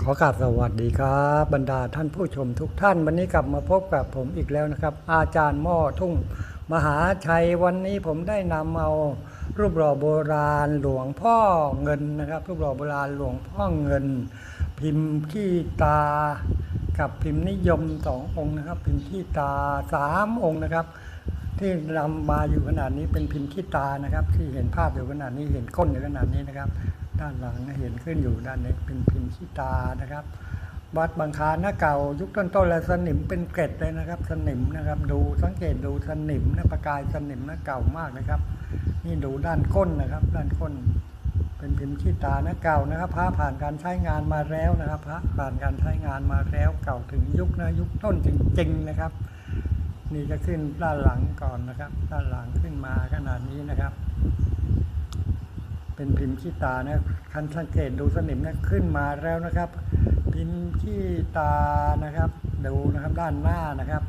ขอกราบสวัสดีครับบรรดาท่านผู้ชมทุกท่าน วันนี้กลับมาพบกับผมอีกแล้วนะครับ อาจารย์หม้อทุ่ง มหาชัยวันนี้ผมได้นำเอารูปหล่อโบราณหลวงพ่อเงินนะครับ รูปหล่อโบราณหลวงพ่อเงิน พิมพ์ขี้ตา กับพิมพ์นิยมสององค์นะครับ พิมพ์ขี้ตาสามองค์นะครับ ที่นำมาอยู่ขนาดนี้เป็นพิมพ์ขี้ตานะครับ ที่เห็นภาพอยู่ขนาดนี้เห็นก้นอยู่ขนาดนี้นะครับ ด้านหลังเห็นขึ้นอยู่ด้านนี้เป็นพิมพ์ขี้ตานะครับ วัดบางคาหน้าเก่า ยุคต้นๆและสนิมเป็นเกล็ดเลยนะครับ สนิมนะครับ ดูสังเกตดูสนิมนะประกายสนิมหนะเก่ามากนะครับ นี่ดูด้านก้นนะครับ ด้านก้น เป็นพิมพ์ขี้ตาหนะเก่านะครับ พระผ่านการใช้งานมาแล้วนะครับ พระผ่านการใช้งานมาแล้วเก่าถึงยุคนะยุคต้นจริงๆนะครับ นี่จะขึ้นด้านหลังก่อนนะครับ ด้านหลังขึ้นมาขนาดนี้นะครับ เป็นพิมพ์ขี้ตานะคันสังเกตดูสนิมนะขึ้นมาแล้วนะครับ พิมพ์ขี้ตานะครับ ดูนะครับด้านหน้านะครับ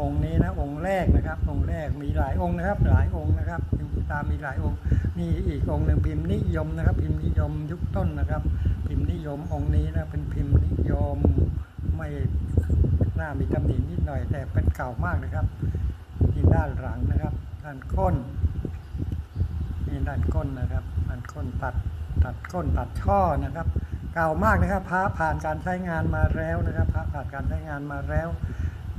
องค์นี้นะองค์แรกนะครับ องค์แรกมีหลายองค์นะครับ หลายองค์นะครับ พิมพ์ขี้ตามีหลายองค์นี่อีกองค์หนึ่งพิมพ์นิยมนะครับ พิมพ์นิยมยุคต้นนะครับ พิมพ์นิยมองค์นี้นะเป็นพิมพ์นิยมไม่หน้ามีตำหนินิดหน่อย แต่เป็นเก่ามากนะครับที่ด้านหลังนะครับด้านก้น นี่ด้านก้นนะครับด้านก้นตัดตัดก้นตัดช่อนะครับ เก่ามากนะครับพระผ่านการใช้งานมาแล้วนะครับพระผ่านการใช้งานมาแล้ว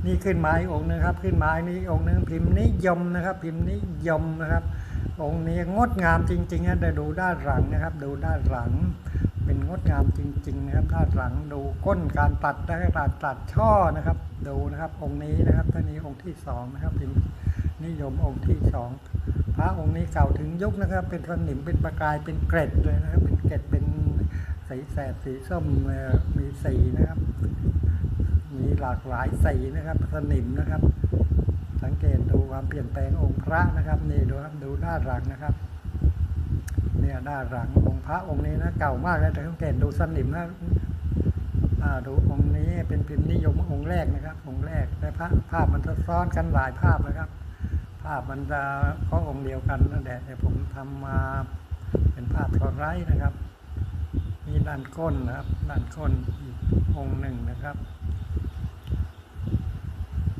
นี่ขึ้นไม้องค์หนึงครับ ขึ้นไม้นี้องค์หนึงพิมพ์นิยมนะครับ พิมพ์นิยมนะครับ องค์นี้งดงามจริงๆนะแต่ดูด้านหลังนะครับ ดูด้านหลัง เป็นงดงามจริง ๆ นะครับ ด้านหลังดูก้นการตัดนะครับตัดตัดช่อนะครับ ดูนะครับองค์นี้นะครับท่านี้องค์ที่สองนะครับพิมพ์นิยมองค์ที่สอง ระองค์นี้เก่าถึงยุคนะครับ เป็นสนิมเป็นประกายเป็นเกร็ดเลยนะครับ เป็นเกร็ดเป็นสีแสดสีส้มมีสีนะครับ มีหลากหลายสีนะครับสนิมนะครับ สังเกตดูความเปลี่ยนแปลงองค์พระนะครับนี่ดูครับดูด้านหลังนะครับ เนี่ยด้านหลังองค์พระองค์นี้นะเก่ามากแล้วแต่สังเกตดูสนิมนะดูองค์นี้เป็นพิมพ์นิยมองค์แรกนะครับ องค์แรกแต่พระภาพมันซ้อนกันหลายภาพนะครับ ภาพมันจะก็องค์เดียวกันนั่นแหละแต่ผมทำมาเป็นภาพสไลด์นะครับมีด้านก้นนะครับด้านก้นอีกองค์หนึ่งนะครับ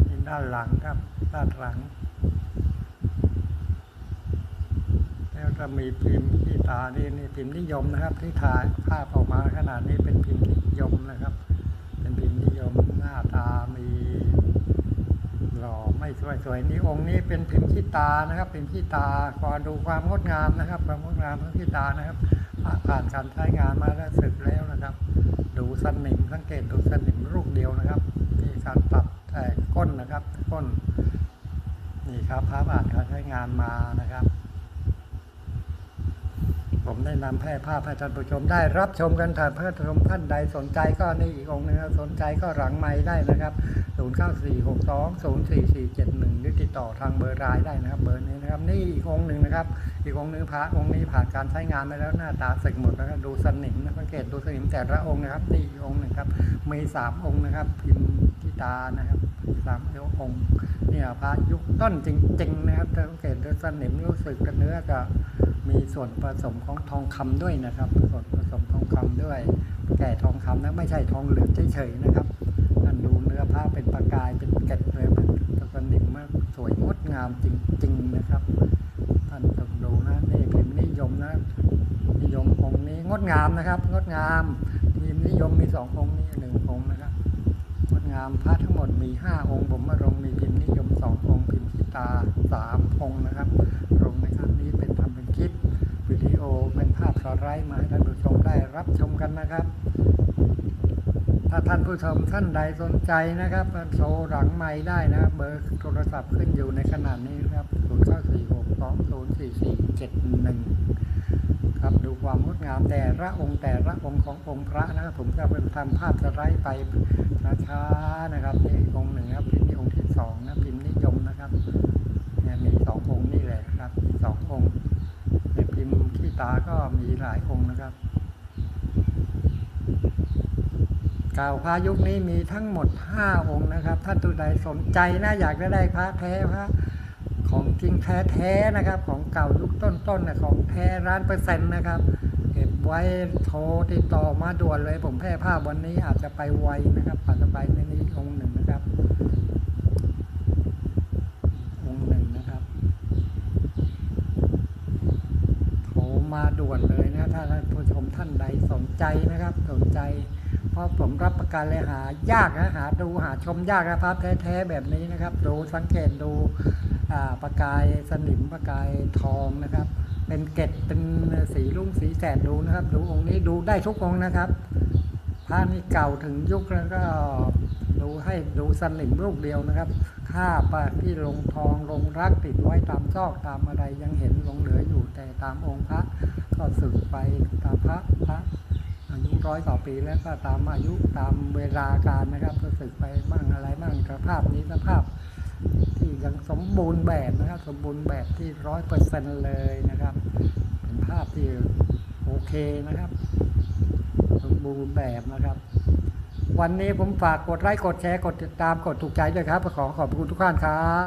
มีด้านหลังครับด้านหลัง แล้วจะมีพิมพ์ที่ตานี่นี่พิมพ์นิยมนะครับ ที่ถ่ายภาพออกมาขนาดนี้เป็นพิมพ์นิยมนะครับ เป็นพิมพ์นิยมหน้าตามี ไม่สวยสวยนี่องค์นี้เป็นพิมพ์ขี้ตานะครับพิมพ์ขี้ตาขอดูความงดงามนะครับ ความงดงามของขี้ตานะครับผ่านการใช้งานมาแล้วสึกแล้วนะครับ ดูสนิมสังเกตดูสนิมลูกเดียวนะครับที่การปรับแต่ก้นนะครับก้นนี่ครับพระผ่านการใช้งานมานะครับ ผมได้นำแพร่ภาพให้ท่านผู้ชมได้รับชมกันถ้าเพื่อชมท่านใดสนใจก็นี่อีกองค์หนึงครับสนใจก็หลังไม้ได้นะครับ 0 9 4 6 2 0 4 4 7 1หรือติดต่อทางเบอร์รายได้นะครับ เบอร์นี้นะครับ นี่อีกองค์หนึ่งนะครับ อีกองค์นึงพระองค์นี้ผ่านการใช้งานไปแล้วหน้าตาสึกหมดนะครับดูสนิมนะสังเกตดูสนิมแต่ละองค์นะครับ นี่อีกองค์หนึ่งครับมีสามองค์นะครับ พิมพ์ที่ตานะครับสามองค์ เนี่ยพระยุคต้นจริง ๆ นะครับสังเกตดูสนิมรู้สึกกันเนื้อกับมีส่วนผสมของทองคำด้วยนะครับ ส่วนผสมทองคำด้วย แก่ทองคำนะไม่ใช่ทองเหลืองเฉยๆนะครับนั่นดูเนื้อผ้าเป็นประกายเป็นเกล็ดเลยเป็นสนิมมากสวยงดงามจริง ๆนะครับท่านต้องดูนะนี่พิมพ์นิยมนะนิยมองค์นี้งดงามนะครับ งดงามพิมพ์นิยมมีสององค์นี้หนึ่งองค์นะครับ งดงามพระทั้งหมดมีห้าองค์ผมมาลงมีพิมพ์นิยมสององค์พิมพ์ิตาสามองค์นะครับลงในครั้งนี้เป็นทำเป็นคลิปวิดีโอเป็นภาพสไลด์มาให้ท่านผู้ชมได้รับชมกันนะครับ ถ้าท่านผู้ชมท่านใดสนใจนะครับโทรหลังไม้ได้นะครับเบอร์โทรศัพท์ขึ้นอยู่ในขนาดนี้นะครับ0 9 4 6 2 0 4 4 7 1 ความงดงามแต่ละองค์แต่ละองค์ขององค์พระนะครับผมจะเป็นทำภาพสไลด์ไปช้าๆนะครับนี่องค์หนึ่งครับพิมพ์นี่องค์ที่สองนะพิมพ์นิยมนะครับเนี่ยมีสององค์นี่แหละครับมีสององค์ในพิมพ์ขี้ตาก็มีหลายองค์นะครับกล่าวพระยุคนี้มีทั้งหมด5องค์นะครับท่านทุใดสนใจนะอยากจะได้พระแท้พระ ของจริงแท้ๆนะครับ ของเก่ายุคต้นๆนะของแท้ร้านเปอร์เซ็นต์นะครับ เก็บไว้โทรติดต่อมาด่วนเลย ผมแพร่ภาพวันนี้อาจจะไปไวนะครับอาจจะไปในนี้องค์หนึ่งนะครับองค์หนึ่งนะครับโทรมาด่วนเลยนะถ้าท่านผู้ชมท่านใดสนใจนะครับสนใจ เพราะผมรับประกันเลยหายากนะหาดูหาชมยากนะภาพแท้ๆแบบนี้นะครับ ดูสังเกตดูประกายสนิมประกายทองนะครับ เป็นเกล็ดเป็นสีลุ่งสีแสดดูนะครับ ดูองค์นี้ดูได้ทุกองนะครับพระนี่เก่าถึงยุคแล้วก็ดูให้ดูสนิมลูกเดียวนะครับค่าปะที่ลงทองลงรักติดไว้ตามซอกตามอะไรยังเห็นลงเหลืออยู่แต่ตามองค์พระก็สึกไปตามพระพระ ร้อยกว่าปีแล้วก็ตามอายุตามเวลาการนะครับก็สึกไปบ้างอะไรบ้างสภาพนี้สภาพ ที่ยังสมบูรณ์แบบนะครับ สมบูรณ์แบบที่ร้อยเปอร์เซ็นเลยนะครับ เป็นภาพที่โอเคนะครับ สมบูรณ์แบบนะครับ วันนี้ผมฝากกดไลค์กดแชร์กดติดตามกดถูกใจด้วยครับขอขอบคุณทุกท่านครับ